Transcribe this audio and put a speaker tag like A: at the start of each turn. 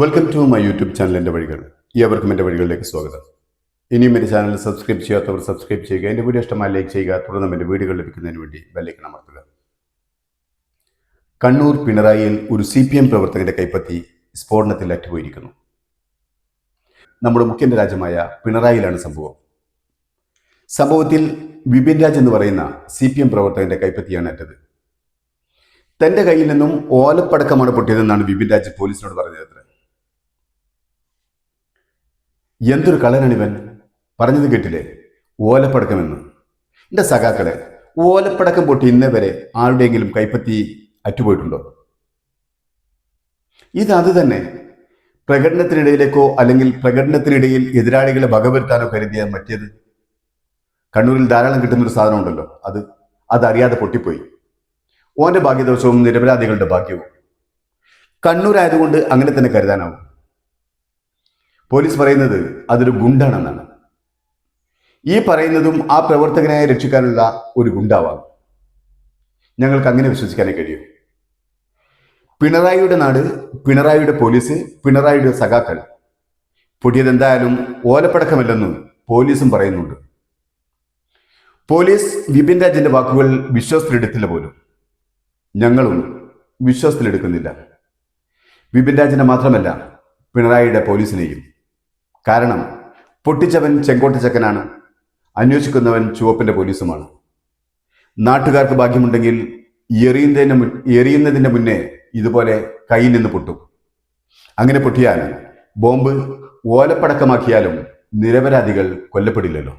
A: Welcome to my YouTube ചാനലിന്റെ വഴികൾ. ഏവർക്കും എന്റെ വഴികളിലേക്ക് സ്വാഗതം. ഇനിയും എന്റെ ചാനൽ സബ്സ്ക്രൈബ് ചെയ്യാത്തവർ സബ്സ്ക്രൈബ് ചെയ്യുക. എന്റെ വീഡിയോ ഇഷ്ടമായി ലൈക്ക് ചെയ്യുക. തുടർന്ന് എന്റെ വീഡിയോകൾ ലഭിക്കുന്നതിന് വേണ്ടി ബെല്ലൈക്കൺ അമർത്തുക. കണ്ണൂർ പിണറായിയിൽ ഒരു സി പി എം പ്രവർത്തകന്റെ കൈപ്പത്തി സ്ഫോടനത്തിൽ അറ്റുപോയിരിക്കുന്നു നമ്മുടെ മുഖ്യന്റെ രാജ്യമായ പിണറായിലാണ് സംഭവം. സംഭവത്തിൽ വിപിൻ രാജ് എന്ന് പറയുന്ന സി പി എം പ്രവർത്തകന്റെ കൈപ്പത്തിയാണ് അറ്റത് തന്റെ കയ്യിൽ നിന്നും ഓലപ്പടക്കമാണ് പൊട്ടിയതെന്നാണ് വിപിൻ രാജ് പോലീസിനോട് പറഞ്ഞത് എന്തൊരു കളറാണിവൻ പറഞ്ഞത് കേട്ടില്ലേ? ഓലപ്പടക്കമെന്ന്. എന്റെ സഖാക്കളെ ഓലപ്പടക്കം പൊട്ടി ഇന്നേ വരെ ആരുടെയെങ്കിലും കൈപ്പത്തി അറ്റുപോയിട്ടുണ്ടോ? ഇതത് തന്നെ. പ്രകടനത്തിനിടയിലേക്കോ അല്ലെങ്കിൽ പ്രകടനത്തിനിടയിൽ എതിരാളികളെ വകവരുത്താനോ കരുതിയ മറ്റേത്? കണ്ണൂരിൽ ധാരാളം കിട്ടുന്നൊരു സാധനം ഉണ്ടല്ലോ അത്. അതറിയാതെ പൊട്ടിപ്പോയി. ഓന്റെ ഭാഗ്യദോഷവും നിരപരാധികളുടെ ഭാഗ്യവും. കണ്ണൂരായതുകൊണ്ട് അങ്ങനെ തന്നെ കരുതാനാവും. പോലീസ് പറയുന്നത് അതൊരു ഗുണ്ടാണെന്നാണ്. ഈ പറയുന്നതും ആ പ്രവർത്തകനെ രക്ഷിക്കാനുള്ള ഒരു ഗുണ്ടാവാം. ഞങ്ങൾക്ക് അങ്ങനെ വിശ്വസിക്കാനേ കഴിയൂ. പിണറായിയുടെ നാട് പിണറായിയുടെ പോലീസ് പിണറായിയുടെ സഖാക്കൾ. പൊട്ടിയത് എന്തായാലും ഓലപ്പടക്കമല്ലെന്നും പോലീസും പറയുന്നുണ്ട്. പോലീസ് വിപിൻ രാജിന്റെ വാക്കുകൾ വിശ്വാസത്തിലെടുത്തില്ല പോലും. ഞങ്ങളും വിശ്വാസത്തിലെടുക്കുന്നില്ല. വിപിൻ രാജിനെ മാത്രമല്ല പിണറായിയുടെ പോലീസിനെയും. കാരണം പൊട്ടിച്ചവൻ ചെങ്കോട്ടച്ചക്കനാണ് അന്വേഷിക്കുന്നവൻ ചുവപ്പിന്റെ പോലീസുമാണ്. നാട്ടുകാർക്ക് ഭാഗ്യമുണ്ടെങ്കിൽ എറിയുന്നതിന് മുൻ എറിയുന്നതിന്റെ മുന്നേ ഇതുപോലെ കയ്യിൽ നിന്ന് പൊട്ടും. അങ്ങനെ പൊട്ടിയാൽ ബോംബ് ഓലപ്പടക്കമാക്കിയാലും നിരപരാധികൾ കൊല്ലപ്പെടില്ലല്ലോ.